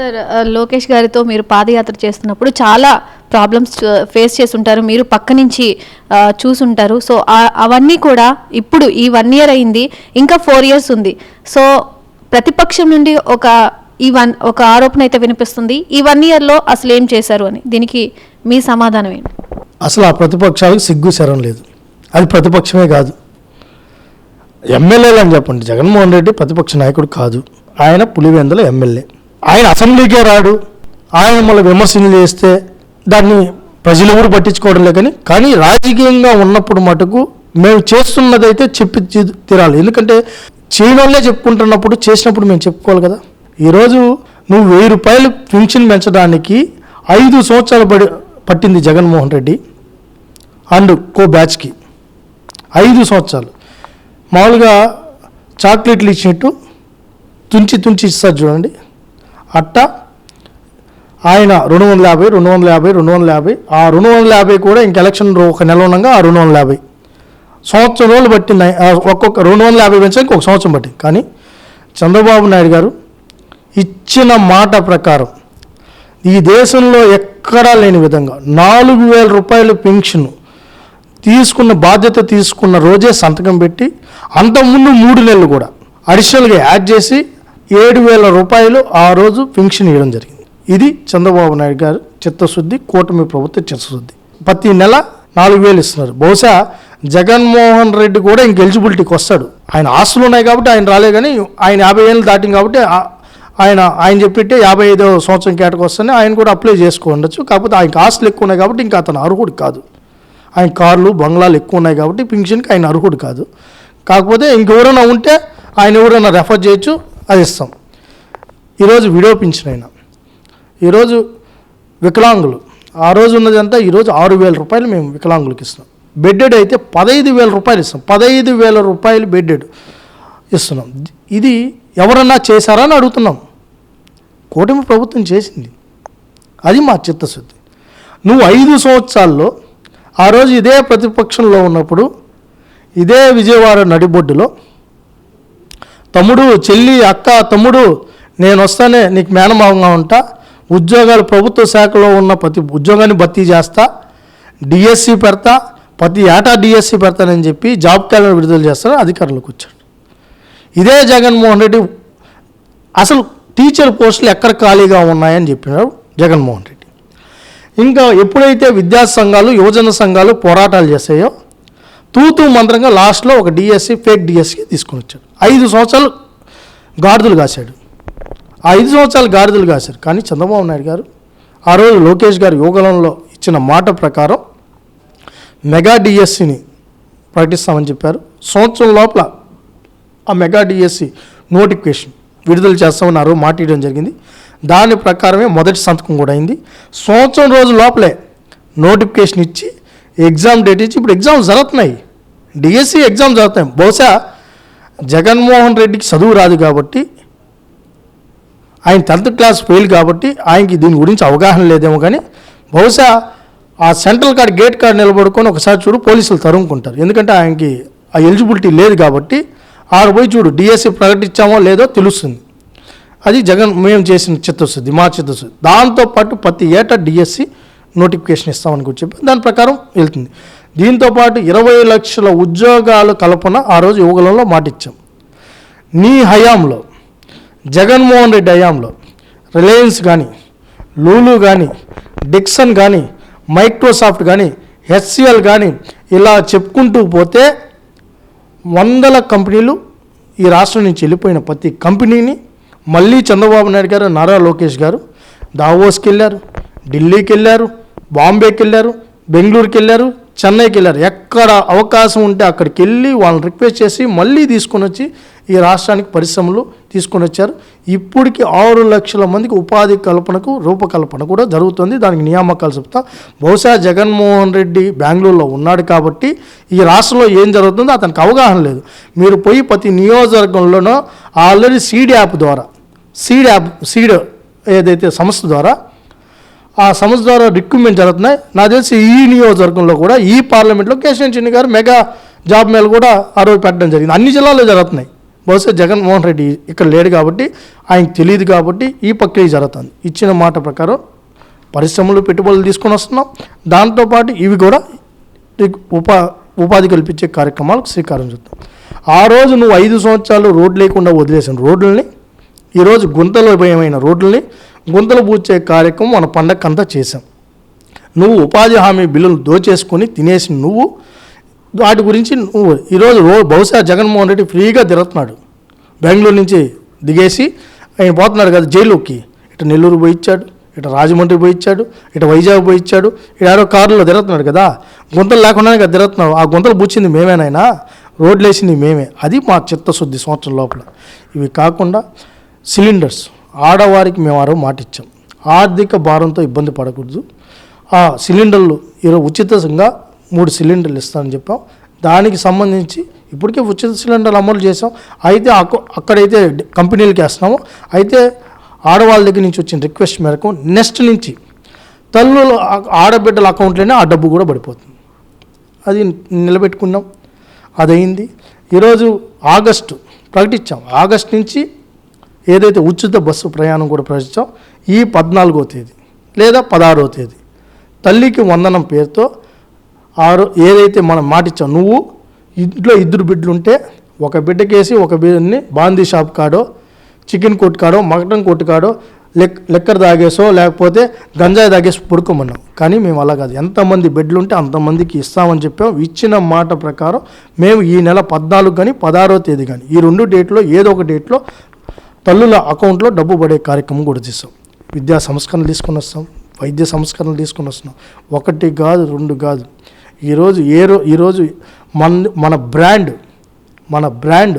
Sir Lokesh గారితో మీరు పాదయాత్ర చేస్తున్నప్పుడు చాలా ప్రాబ్లమ్స్ ఫేస్ చేసి ఉంటారు మీరు పక్క నుంచి చూసుంటారు. సో అవన్నీ కూడా ఇప్పుడు ఈ వన్ ఇయర్ అయింది. ఇంకా ఫోర్ ఇయర్స్ ఉంది. సో ప్రతిపక్షం నుండి ఒక ఈ వన్ ఒక ఆరోపణ అయితే వినిపిస్తుంది. ఈ వన్ ఇయర్లో అసలు ఏం చేశారు అని? దీనికి మీ సమాధానం ఏంటి? అసలు ఆ ప్రతిపక్షాలకు సిగ్గు శరం లేదు. అది ప్రతిపక్షమే కాదు. ఎమ్మెల్యేలు అని చెప్పండి. జగన్మోహన్ రెడ్డి ప్రతిపక్ష నాయకుడు కాదు. ఆయన పులివెందుల ఎమ్మెల్యే. ఆయన అసెంబ్లీకే రాడు. ఆయన మళ్ళీ విమర్శలు చేస్తే దాన్ని ప్రజలు ఎవరు పట్టించుకోవడం లేకని కానీ రాజకీయంగా ఉన్నప్పుడు మటుకు మేము చేస్తున్నదైతే చెప్పి తీరాలి. ఎందుకంటే చేయడంలో చెప్పుకుంటున్నప్పుడు చేసినప్పుడు మేము చెప్పుకోవాలి కదా. ఈరోజు నువ్వు వెయ్యి రూపాయలు పెన్షన్ పెంచడానికి ఐదు సంవత్సరాలు పడి పట్టింది జగన్మోహన్ రెడ్డి అండ్ కో బ్యాచ్కి. ఐదు సంవత్సరాలు. మామూలుగా చాక్లెట్లు ఇచ్చినట్టు తుంచి తుంచి ఇస్తారు చూడండి. అట్టా. ఆయన రెండు వందల యాభై రెండు వందల యాభై రెండు వందల యాభై. ఆ రెండు వందల యాభై కూడా ఇంక ఎలక్షన్ ఒక నెల ఉండగా ఆ రెండు వందల యాభై. సంవత్సరం రోజులు పట్టింది. ఒక్కొక్క రెండు వందల యాభై పెంచడానికి ఒక సంవత్సరం పట్టింది. కానీ చంద్రబాబు నాయుడు గారు ఇచ్చిన మాట ప్రకారం ఈ దేశంలో ఎక్కడా లేని విధంగా నాలుగు వేల రూపాయల పెన్షన్ తీసుకున్న బాధ్యత తీసుకున్న రోజే సంతకం పెట్టి అంతకుముందు మూడు నెలలు కూడా అడిషనల్గా యాడ్ చేసి ఏడు వేల రూపాయలు ఆ రోజు పెన్షన్ ఇవ్వడం జరిగింది. ఇది చంద్రబాబు నాయుడు గారు చిత్తశుద్ధి కూటమి ప్రభుత్వ చిత్తశుద్ధి. ప్రతి నెల నాలుగు వేలు ఇస్తున్నారు. బహుశా జగన్మోహన్ రెడ్డి కూడా ఇంక ఎలిజిబిలిటీకి వస్తాడు. ఆయన ఆస్తులు ఉన్నాయి కాబట్టి ఆయన రాలే కానీ ఆయన యాభై ఏళ్ళు దాటింది కాబట్టి ఆయన ఆయన చెప్పితే యాభై ఐదో సంవత్సరం కేటకు వస్తేనే ఆయన కూడా అప్లై చేసుకోండొచ్చు కాకపోతే ఆయనకి ఆస్తులు ఎక్కువ ఉన్నాయి కాబట్టి ఇంకా అతను అర్హుడు కాదు. ఆయన కార్లు బంగ్లాలు ఎక్కువ ఉన్నాయి కాబట్టి పింఛన్కి ఆయన అర్హుడు కాదు. కాకపోతే ఇంకెవరైనా ఉంటే ఆయన ఎవరైనా రెఫర్ చేయొచ్చు. అది ఇస్తాం. ఈరోజు విడో పింఛన్ అయినా ఈరోజు వికలాంగులు ఆ రోజు ఉన్నదంతా ఈరోజు ఆరు వేల రూపాయలు మేము వికలాంగులకు ఇస్తున్నాం. బెడ్డెడ్ అయితే పదహైదు వేల రూపాయలు ఇస్తాం. పదహైదు వేల రూపాయలు బెడ్డెడ్ ఇస్తున్నాం. ఇది ఎవరన్నా చేశారా అని అడుగుతున్నాం. కూటమి ప్రభుత్వం చేసింది. అది మా చిత్తశుద్ధి. నువ్వు ఐదు సంవత్సరాల్లో ఆ రోజు ఇదే ప్రతిపక్షంలో ఉన్నప్పుడు ఇదే విజయవాడ నడిబొడ్డులో తమ్ముడు చెల్లి అక్క తమ్ముడు నేను వస్తానే నీకు మేనమావంగా ఉంటా. ఉద్యోగాలు ప్రభుత్వ శాఖలో ఉన్న ప్రతి ఉద్యోగాన్ని భర్తీ చేస్తా. డిఎస్సి పెడతా. ప్రతి ఏటా డిఎస్సి పెడతానని చెప్పి జాబ్ క్యాలెండర్ విడుదల చేస్తాను అధికారులకు వచ్చాడు. ఇదే జగన్మోహన్ రెడ్డి అసలు టీచర్ పోస్టులు ఎక్కడ ఖాళీగా ఉన్నాయని చెప్పినారు జగన్మోహన్ రెడ్డి. ఇంకా ఎప్పుడైతే విద్యా సంఘాలు యువజన సంఘాలు పోరాటాలు చేస్తాయో తూతూ మంత్రంగా లాస్ట్లో ఒక డిఎస్సి ఫేక్ డిఎస్సి తీసుకొని వచ్చాడు. ఐదు సంవత్సరాలు గాడిదలు కాశాడు. ఆ ఐదు సంవత్సరాలు గాడిదలు కాశారు. కానీ చంద్రబాబు నాయుడు గారు ఆ రోజు లోకేష్ గారు యోగలంలో ఇచ్చిన మాట ప్రకారం మెగా డిఎస్సిని ప్రకటిస్తామని చెప్పారు. సంవత్సరం లోపల ఆ మెగా డిఎస్సి నోటిఫికేషన్ విడుదల చేస్తామని ఆ రోజు మాట ఇవ్వడం జరిగింది. దాని ప్రకారమే మొదటి సంతకం కూడా అయింది. సంవత్సరం రోజు లోపలే నోటిఫికేషన్ ఇచ్చి ఎగ్జామ్ డేట్ ఇచ్చి ఇప్పుడు ఎగ్జామ్స్ జరుగుతున్నాయి. డిఎస్సి ఎగ్జామ్ జరుగుతున్నాయి. బహుశా జగన్మోహన్ రెడ్డికి చదువు రాదు కాబట్టి ఆయన టెన్త్ క్లాస్ ఫెయిల్ కాబట్టి ఆయనకి దీని గురించి అవగాహన లేదేమో కానీ బహుశా ఆ సెంట్రల్ కార్డ్ గేట్ కార్డ్ నిలబడుకొని ఒకసారి చూడు పోలీసులు తరుముకుంటారు. ఎందుకంటే ఆయనకి ఆ ఎలిజిబిలిటీ లేదు కాబట్టి ఆడ పోయి చూడు డిఎస్సి ప్రకటించామో లేదో తెలుస్తుంది. అది జగన్ మేము చేసిన చిత్తశుద్ధి మా చిత్తశుద్ధి. దాంతోపాటు ప్రతి ఏటా డిఎస్సి నోటిఫికేషన్ ఇస్తామని కూడా చెప్పి దాని ప్రకారం వెళ్తుంది. దీంతోపాటు ఇరవై లక్షల ఉద్యోగాల కల్పన ఆ రోజు యువగలంలో మాటిచ్చాం. నీ హయాంలో జగన్మోహన్ రెడ్డి హయాంలో రిలయన్స్ కానీ లూలు కానీ డిక్సన్ కానీ మైక్రోసాఫ్ట్ కానీ హెచ్సిఎల్ కానీ ఇలా చెప్పుకుంటూ పోతే వందల కంపెనీలు ఈ రాష్ట్రం నుంచి వెళ్ళిపోయిన ప్రతి కంపెనీని మళ్ళీ చంద్రబాబు నాయుడు గారు నారా లోకేష్ గారు దావోస్కి వెళ్ళారు ఢిల్లీకి వెళ్ళారు బాంబేకి వెళ్ళారు బెంగళూరుకి వెళ్ళారు చెన్నైకి వెళ్ళారు. ఎక్కడ అవకాశం ఉంటే అక్కడికి వెళ్ళి వాళ్ళని రిక్వెస్ట్ చేసి మళ్ళీ తీసుకొని వచ్చి ఈ రాష్ట్రానికి పరిశ్రమలు తీసుకొని వచ్చారు. ఇప్పటికి ఆరు లక్షల మందికి ఉపాధి కల్పనకు రూపకల్పన కూడా జరుగుతుంది. దానికి నియామకాలు చెప్తా. బహుశా జగన్మోహన్ రెడ్డి బెంగళూరులో ఉన్నాడు కాబట్టి ఈ రాష్ట్రంలో ఏం జరుగుతుందో అతనికి అవగాహన లేదు. మీరు పోయి ప్రతి నియోజకవర్గంలోనో ఆల్రెడీ సీడ్ యాప్ ద్వారా సీడ్ యాప్ సీడ్ ఏదైతే సంస్థ ద్వారా ఆ సంవత్సరాల రిక్రూట్మెంట్ జరుగుతున్నాయి. నాకు తెలిసి ఈ నియోజకవర్గంలో కూడా ఈ పార్లమెంట్లో కేశవన్ చిన్ని గారు మెగా జాబ్ మేలు కూడా ఆ రోజు పెట్టడం జరిగింది. అన్ని జిల్లాల్లో జరుగుతున్నాయి. బహుశా జగన్మోహన్ రెడ్డి ఇక్కడ లేడు కాబట్టి ఆయనకు తెలియదు కాబట్టి ఈ ప్రక్రియ జరుగుతుంది. ఇచ్చిన మాట ప్రకారం పరిశ్రమలు పెట్టుబడులు తీసుకొని వస్తున్నాం. దాంతోపాటు ఇవి కూడా ఉపా ఉపాధి కల్పించే కార్యక్రమాలకు శ్రీకారం చుట్టాం. ఆ రోజు నువ్వు ఐదు సంవత్సరాలు రోడ్లు లేకుండా వదిలేసిన రోడ్లని ఈరోజు గుంతలో భయమైన రోడ్లని గుంతలు పూడ్చే కార్యక్రమం మన పండగకంతా చేశాం. నువ్వు ఉపాధి హామీ బిల్లులు దోచేసుకొని తినేసి నువ్వు వాటి గురించి నువ్వు ఈరోజు రో బహుశా జగన్మోహన్ రెడ్డి ఫ్రీగా తిరుగుతున్నాడు. బెంగళూరు నుంచి దిగేసి ఆయన పోతున్నాడు కదా జైలుకి ఇటు నెల్లూరు పోయి ఇచ్చాడు ఇటు రాజమండ్రి పోయి ఇచ్చాడు ఇటు వైజాగ్ పోయి ఇచ్చాడు ఇటు ఆరో కారులో తిరుగుతున్నాడు కదా. గుంతలు లేకుండానే కదా తిరుగుతున్నాడు ఆ గుంతలు పుచ్చింది మేమేనాయనా రోడ్లు వేసింది మేమే. అది మా చిత్తశుద్ధి సంవత్సరం లోపల. ఇవి కాకుండా సిలిండర్స్. ఆడవారికి మేము ఆరో మాట ఇచ్చాం ఆర్థిక భారంతో ఇబ్బంది పడకూడదు. ఆ సిలిండర్లు ఈరోజు ఉచితంగా మూడు సిలిండర్లు ఇస్తామని చెప్పాం. దానికి సంబంధించి ఇప్పటికే ఉచిత సిలిండర్లు అమలు చేసాం అయితే అక్కడ అక్కడైతే కంపెనీలకి వేస్తున్నాము. అయితే ఆడవాళ్ళ దగ్గర నుంచి వచ్చిన రిక్వెస్ట్ మేరకు నెక్స్ట్ నుంచి తల్లుల ఆడబిడ్డల అకౌంట్లోనే ఆ డబ్బు కూడా పడిపోతుంది. అది నిలబెట్టుకున్నాం. అదయింది. ఈరోజు ఆగస్టు ప్రకటించాం. ఆగస్ట్ నుంచి ఏదైతే ఉచిత బస్సు ప్రయాణం కూడా ప్రవేశించాం ఈ పద్నాలుగో తేదీ లేదా పదహారో తేదీ. తల్లికి వందనం పేరుతో ఆరు ఏదైతే మనం మాటిచ్చాం నువ్వు ఇంట్లో ఇద్దరు బిడ్డలు ఉంటే ఒక బిడ్డకేసి ఒక బిడ్డని బాందీ షాప్ కాడో చికెన్ కొట్టు కాడో మటన్ కొట్టు కాడో లెక్ లెక్కర్ తాగేసో లేకపోతే గంజాయి తాగేసి పడుకోమన్నాం కానీ మేము అలా కాదు. ఎంతమంది బెడ్లు ఉంటే అంతమందికి ఇస్తామని చెప్పాం. ఇచ్చిన మాట ప్రకారం మేము ఈ నెల పద్నాలుగు కానీ పదహారో తేదీ కానీ ఈ రెండు డేట్లో ఏదో ఒక డేట్లో తల్లుల అకౌంట్లో డబ్బు పడే కార్యక్రమం కూడా చేస్తాం. విద్యా సంస్కరణలు తీసుకొని వస్తాం వైద్య సంస్కరణలు తీసుకొని వస్తున్నాం. ఒకటి కాదు రెండు కాదు. ఈరోజు ఏ రో ఈరోజు మన మన బ్రాండ్ మన బ్రాండ్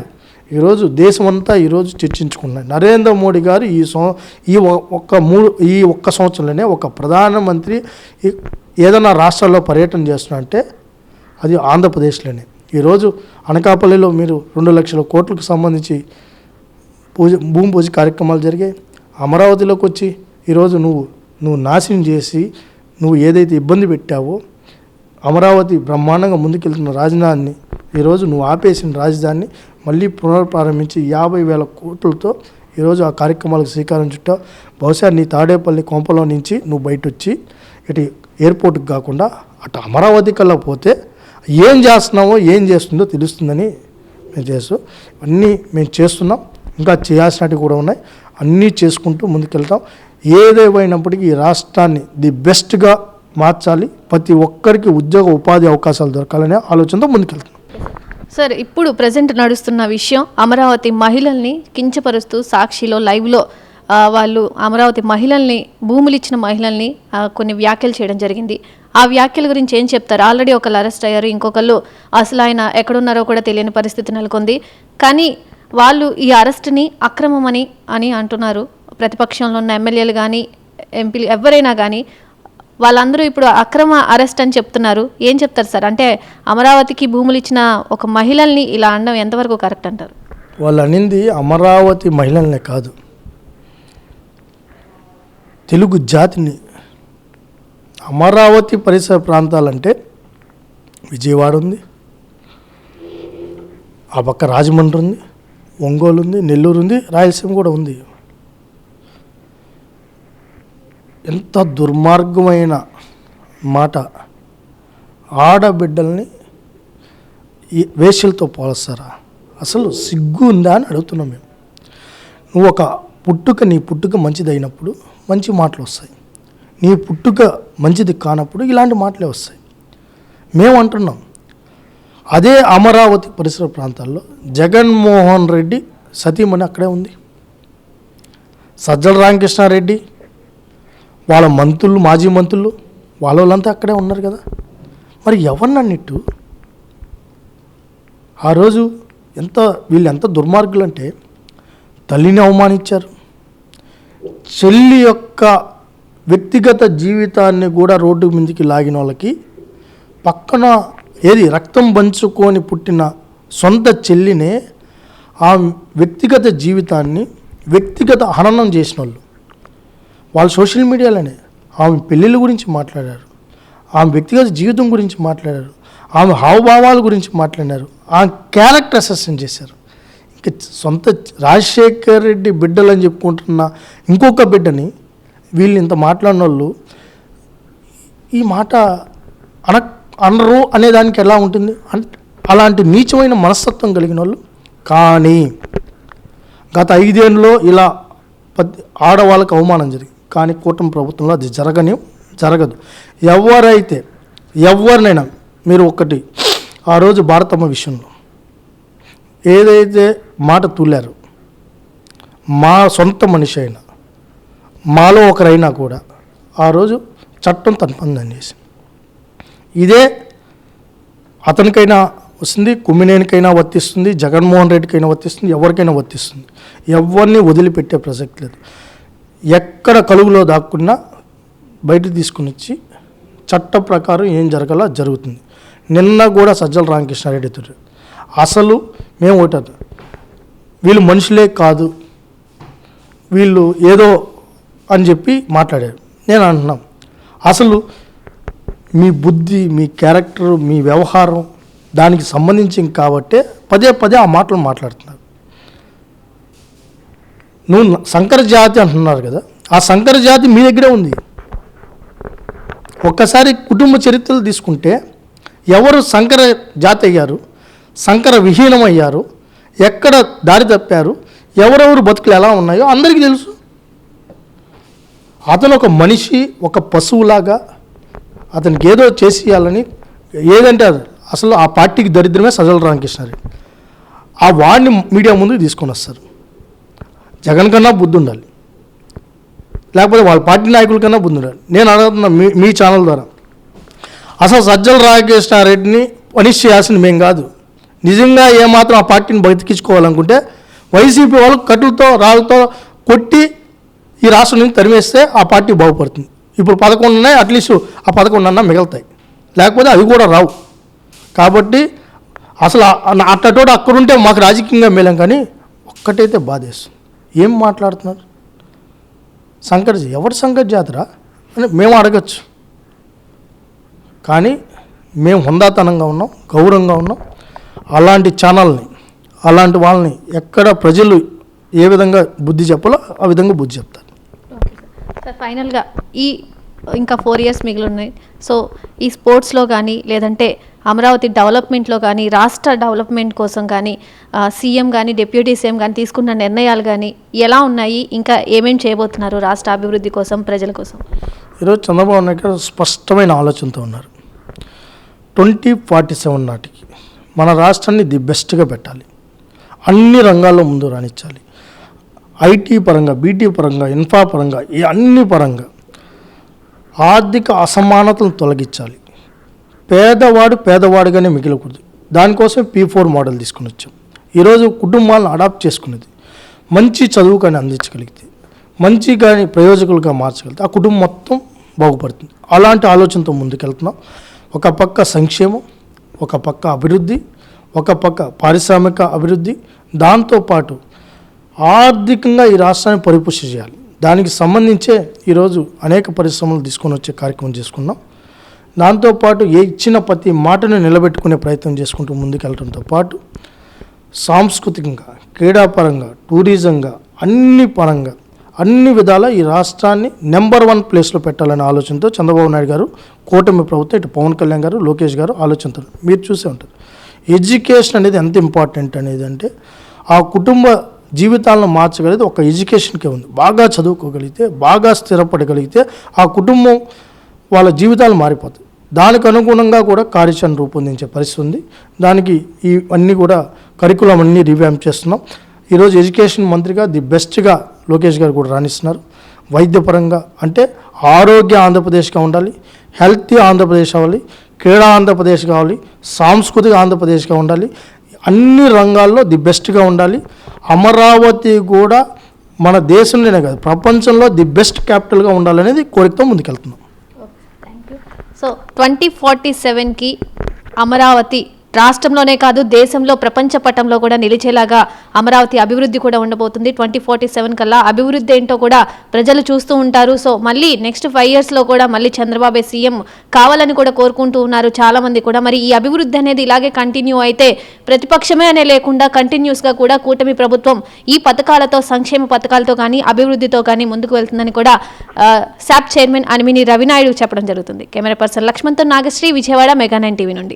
ఈరోజు దేశమంతా ఈరోజు చర్చించుకున్నాయి నరేంద్ర మోడీ గారు ఈ సం ఈ ఒక్క మూడు ఈ ఒక్క సంవత్సరంలోనే ఒక ప్రధానమంత్రి ఏదైనా రాష్ట్రాల్లో పర్యటన చేస్తున్నా అది ఆంధ్రప్రదేశ్లోనే. ఈరోజు అనకాపల్లిలో మీరు రెండు లక్షల కోట్లకు సంబంధించి పూజ భూమి పూజ కార్యక్రమాలు జరిగాయి అమరావతిలోకి వచ్చి ఈరోజు నువ్వు నువ్వు నాశనం చేసి నువ్వు ఏదైతే ఇబ్బంది పెట్టావో అమరావతి బ్రహ్మాండంగా ముందుకెళ్తున్న రాజధానిని ఈరోజు నువ్వు ఆపేసిన రాజధానిని మళ్ళీ పునర్ప్రారంభించి యాభై వేల కోట్లతో ఈరోజు ఆ కార్యక్రమాలకు శ్రీకారం చుట్టావు. బహుశా నీ తాడేపల్లి కొంపలో నుంచి నువ్వు బయట వచ్చి ఇటు ఎయిర్పోర్ట్కి కాకుండా అటు అమరావతి కల్లా పోతే ఏం చేస్తున్నావో ఏం చేస్తుందో తెలుస్తుందని మేము చేస్తూ అన్నీ మేము చేస్తున్నాం. ఇంకా చేయాల్సినవి కూడా ఉన్నాయి. అన్నీ చేసుకుంటూ ముందుకెళ్తాం. ఏదేమైనప్పటికీ ఈ రాష్ట్రాన్ని ది బెస్ట్గా మార్చాలి. ప్రతి ఒక్కరికి ఉద్యోగ ఉపాధి అవకాశాలు దొరకాలనే ఆలోచనతో ముందుకెళ్తాం సార్ ఇప్పుడు ప్రజెంట్ నడుస్తున్న విషయం అమరావతి మహిళల్ని కించపరుస్తూ సాక్షిలో లైవ్లో వాళ్ళు అమరావతి మహిళల్ని భూములు ఇచ్చిన మహిళల్ని కొన్ని వ్యాఖ్యలు చేయడం జరిగింది. ఆ వ్యాఖ్యల గురించి ఏం చెప్తారు? ఆల్రెడీ ఒకళ్ళు అరెస్ట్ అయ్యారు ఇంకొకళ్ళు అసలు ఆయన ఎక్కడున్నారో కూడా తెలియని పరిస్థితి నెలకొంది. కానీ వాళ్ళు ఈ అరెస్ట్ని అక్రమమని అని అంటున్నారు. ప్రతిపక్షంలో ఉన్న ఎమ్మెల్యేలు కానీ ఎంపీలు ఎవరైనా కానీ వాళ్ళందరూ ఇప్పుడు అక్రమ అరెస్ట్ అని చెప్తున్నారు. ఏం చెప్తారు సార్? అంటే అమరావతికి భూములు ఇచ్చిన ఒక మహిళల్ని ఇలా అనడం ఎంతవరకు కరెక్ట్ అంటారు? వాళ్ళు అనింది అమరావతి మహిళలనే కాదు. తెలుగు జాతిని. అమరావతి పరిసర ప్రాంతాలంటే విజయవాడ ఉంది. ఆ పక్క రాజమండ్రి ఉంది. ఒంగోలు ఉంది నెల్లూరు ఉంది రాయలసీమ కూడా ఉంది. ఎంత దుర్మార్గమైన మాట. ఆడబిడ్డల్ని వేషలతో వేశ్యలతో పోలుస్తారా? అసలు సిగ్గు ఉందా అని అడుగుతున్నాం మేము. నువ్వు ఒక పుట్టుక నీ పుట్టుక మంచిది అయినప్పుడు మంచి మాటలు వస్తాయి. నీ పుట్టుక మంచిది కానప్పుడు ఇలాంటి మాటలే వస్తాయి. మేము అంటున్నాం అదే అమరావతి పరిసర ప్రాంతాల్లో జగన్మోహన్ రెడ్డి సతీమణి అక్కడే ఉంది. సజ్జల రామకృష్ణారెడ్డి వాళ్ళ మంత్రులు మాజీ మంత్రులు వాళ్ళ వాళ్ళంతా అక్కడే ఉన్నారు కదా. మరి ఎవరినన్నిట్టు ఆ రోజు ఎంత వీళ్ళు ఎంత దుర్మార్గులు అంటే తల్లిని అవమానించారు. చెల్లి యొక్క వ్యక్తిగత జీవితాన్ని కూడా రోడ్డు మీదకి లాగిన వాళ్ళకి పక్కన ఏది రక్తం పంచుకొని పుట్టిన సొంత చెల్లినే ఆ వ్యక్తిగత జీవితాన్ని వ్యక్తిగత హననం చేసిన వాళ్ళు వాళ్ళు సోషల్ మీడియాలోనే. ఆమె పెళ్ళిళ్ళ గురించి మాట్లాడారు. ఆమె వ్యక్తిగత జీవితం గురించి మాట్లాడారు. ఆమె హావభావాల గురించి మాట్లాడారు ఆమె క్యారెక్టర్ అసెస్మెంట్ చేశారు. ఇక సొంత రాజశేఖర్ రెడ్డి బిడ్డలు అని చెప్పుకుంటున్న ఇంకొక బిడ్డని వీళ్ళు ఇంత మాట్లాడిన వాళ్ళు ఈ మాట అనక్ అనరు అనే దానికి ఎలా ఉంటుంది? అంటే అలాంటి నీచమైన మనస్తత్వం కలిగిన వాళ్ళు కానీ గత ఐదేళ్ళలో ఇలా ఆడవాళ్ళకి అవమానం జరిగింది. కానీ కూటమి ప్రభుత్వంలో అది జరగని జరగదు. ఎవరైతే ఎవరినైనా మీరు ఒక్కటి ఆ రోజు భారతమ్మ విషయంలో ఏదైతే మాట తూలారు మా సొంత మనిషి అయినా మాలో ఒకరైనా కూడా ఆ రోజు చట్టం తన పని చేసి ఇదే అతనికైనా వస్తుంది కుమ్మినేనికైనా వర్తిస్తుంది జగన్మోహన్ రెడ్డికైనా వర్తిస్తుంది ఎవరికైనా వర్తిస్తుంది. ఎవరిని వదిలిపెట్టే ప్రసక్తి లేదు. ఎక్కడ కలుగులో దాక్కున్నా బయట తీసుకుని వచ్చి చట్ట ప్రకారం ఏం జరగాలో జరుగుతుంది. నిన్న కూడా సజ్జల రామకృష్ణారెడ్డి అసలు మేము ఒకటి వీళ్ళు మనుషులే కాదు. వీళ్ళు ఏదో అని చెప్పి మాట్లాడారు. నేను అంటున్నాం అసలు మీ బుద్ధి మీ క్యారెక్టర్ మీ వ్యవహారం దానికి సంబంధించి కాబట్టే పదే పదే ఆ మాటలు మాట్లాడుతున్నారు. నువ్వు సంకర జాతి అంటున్నారు కదా ఆ సంకర జాతి మీ దగ్గరే ఉంది. ఒక్కసారి కుటుంబ చరిత్రలు తీసుకుంటే ఎవరు సంకర జాతి అయ్యారు సంకర విహీనం అయ్యారు ఎక్కడ దారి తప్పారు ఎవరెవరు బతుకులు ఎలా ఉన్నాయో అందరికీ తెలుసు. అతను ఒక మనిషి ఒక పశువులాగా అతనికి ఏదో చేసేయాలని ఏదంటే అది. అసలు ఆ పార్టీకి దరిద్రమే సజల రామకృష్ణారెడ్డి. ఆ వాడిని మీడియా ముందుకు తీసుకొని వస్తారు. జగన్ కన్నా బుద్ధి ఉండాలి. లేకపోతే వాళ్ళ పార్టీ నాయకుల కన్నా బుద్ధి ఉండాలి. నేను అడుగుతున్నా మీ మీ ఛానల్ ద్వారా. అసలు సజ్జల రామకృష్ణారెడ్డిని పనిష్ చేయాల్సింది మేము కాదు. నిజంగా ఏమాత్రం ఆ పార్టీని బతికించుకోవాలనుకుంటే వైసీపీ వాళ్ళు కట్టులతో రాళ్ళతో కొట్టి ఈ రాష్ట్రం నుంచి తరిమేస్తే ఆ పార్టీ బాగుపడుతుంది. ఇప్పుడు పదకొండు ఉన్నాయి అట్లీస్ట్ ఆ పదకొండు అన్నా మిగులుతాయి. లేకపోతే అవి కూడా రావు. కాబట్టి అసలు అట్టటోడు అక్కడుంటే మాకు రాజకీయంగా మేలం కానీ ఒక్కటైతే బాధేస్తుంది. ఏం మాట్లాడుతున్నారు? సంకట ఎవరి సంకట జాతర అని మేము అడగచ్చు. కానీ మేము హుందాతనంగా ఉన్నాం గౌరవంగా ఉన్నాం. అలాంటి ఛానల్ని అలాంటి వాళ్ళని ఎక్కడ ప్రజలు ఏ విధంగా బుద్ధి చెప్పాలో ఆ విధంగా బుద్ధి చెప్తారు సార్ ఫైనల్గా ఈ ఇంకా ఫోర్ ఇయర్స్ మిగిలి ఉన్నాయి సో ఈ స్పోర్ట్స్లో కానీ లేదంటే అమరావతి డెవలప్మెంట్లో కానీ రాష్ట్ర డెవలప్మెంట్ కోసం కానీ సీఎం కానీ డిప్యూటీ సీఎం కానీ తీసుకున్న నిర్ణయాలు కానీ ఎలా ఉన్నాయి? ఇంకా ఏమేమి చేయబోతున్నారు రాష్ట్ర అభివృద్ధి కోసం ప్రజల కోసం? ఈరోజు చంద్రబాబు నాయుడు గారు స్పష్టమైన ఆలోచనతో ఉన్నారు. ట్వంటీ ఫార్టీ సెవెన్ నాటికి మన రాష్ట్రాన్ని ది బెస్ట్గా పెట్టాలి. అన్ని రంగాల్లో ముందు రాణించాలి. ఐటీ పరంగా బీటీ పరంగా ఇన్ఫా పరంగా ఈ అన్ని పరంగా ఆర్థిక అసమానతలను తొలగించాలి. పేదవాడు పేదవాడుగానే మిగిలకూడదు. దానికోసం పీ ఫోర్ మోడల్ తీసుకుని వచ్చాం. ఈరోజు కుటుంబాలను అడాప్ట్ చేసుకునేది మంచి చదువు కానీ అందించగలిగితే మంచి కానీ ప్రయోజకులుగా మార్చగలిగితే ఆ కుటుంబం మొత్తం బాగుపడుతుంది. అలాంటి ఆలోచనతో ముందుకెళ్తున్నాం. ఒక పక్క సంక్షేమం ఒక పక్క అభివృద్ధి ఒక పక్క పారిశ్రామిక అభివృద్ధి దాంతోపాటు ఆర్థికంగా ఈ రాష్ట్రాన్ని పరిపుష్టి చేయాలి. దానికి సంబంధించే ఈరోజు అనేక పరిశ్రమలు తీసుకొని వచ్చే కార్యక్రమం చేసుకున్నాం. దాంతోపాటు ఏ ఇచ్చిన ప్రతి మాటను నిలబెట్టుకునే ప్రయత్నం చేసుకుంటూ ముందుకెళ్ళడంతో పాటు సాంస్కృతికంగా క్రీడాపరంగా టూరిజంగా అన్ని పరంగా అన్ని విధాల ఈ రాష్ట్రాన్ని నెంబర్ వన్ ప్లేస్లో పెట్టాలనే ఆలోచనతో చంద్రబాబు నాయుడు గారు కూటమి ప్రభుత్వం ఇటు పవన్ కళ్యాణ్ గారు లోకేష్ గారు ఆలోచనతో మీరు చూసే ఉంటారు. ఎడ్యుకేషన్ అనేది ఎంత ఇంపార్టెంట్ అనేది అంటే ఆ కుటుంబ జీవితాలను మార్చగలిగితే ఒక ఎడ్యుకేషన్కే ఉంది. బాగా చదువుకోగలిగితే బాగా స్థిరపడగలిగితే ఆ కుటుంబం వాళ్ళ జీవితాలు మారిపోతాయి. దానికి అనుగుణంగా కూడా కార్యాచరణ రూపొందించే పరిస్థితి ఉంది. దానికి ఇవన్నీ కూడా కరికులం అన్నీ రివ్యాంప్ చేస్తున్నాం. ఈరోజు ఎడ్యుకేషన్ మంత్రిగా ది బెస్ట్గా లోకేష్ గారు కూడా రాణిస్తున్నారు. వైద్యపరంగా అంటే ఆరోగ్య ఆంధ్రప్రదేశ్గా ఉండాలి హెల్తీ ఆంధ్రప్రదేశ్ అవ్వాలి క్రీడా ఆంధ్రప్రదేశ్ కావాలి సాంస్కృతిక ఆంధ్రప్రదేశ్గా ఉండాలి అన్ని రంగాల్లో ది బెస్ట్గా ఉండాలి. అమరావతి కూడా మన దేశంలోనే కాదు ప్రపంచంలో ది బెస్ట్ క్యాపిటల్గా ఉండాలనేది కోరికతో ముందుకెళ్తున్నాం. సో ట్వంటీ ఫార్టీ సెవెన్కి అమరావతి రాష్ట్రంలోనే కాదు దేశంలో ప్రపంచ పటంలో కూడా నిలిచేలాగా అమరావతి అభివృద్ధి కూడా ఉండబోతుంది. ట్వంటీ ఫార్టీ సెవెన్ కల్లా అభివృద్ధి ఏంటో కూడా ప్రజలు చూస్తూ ఉంటారు. సో మళ్ళీ నెక్స్ట్ ఫైవ్ ఇయర్స్లో కూడా మళ్ళీ చంద్రబాబు సీఎం కావాలని కూడా కోరుకుంటూ ఉన్నారు చాలామంది కూడా. మరి ఈ అభివృద్ధి అనేది ఇలాగే కంటిన్యూ అయితే ప్రతిపక్షమే అనే లేకుండా కంటిన్యూస్గా కూడా కూటమి ప్రభుత్వం ఈ పథకాలతో సంక్షేమ పథకాలతో కానీ అభివృద్ధితో కానీ ముందుకు వెళ్తుందని కూడా శాప్ చైర్మన్ అనిమిని రవినాయుడు చెప్పడం జరుగుతుంది. Camera person లక్ష్మణ్తో Nagasri Vijayawada mega nine TV నుండి.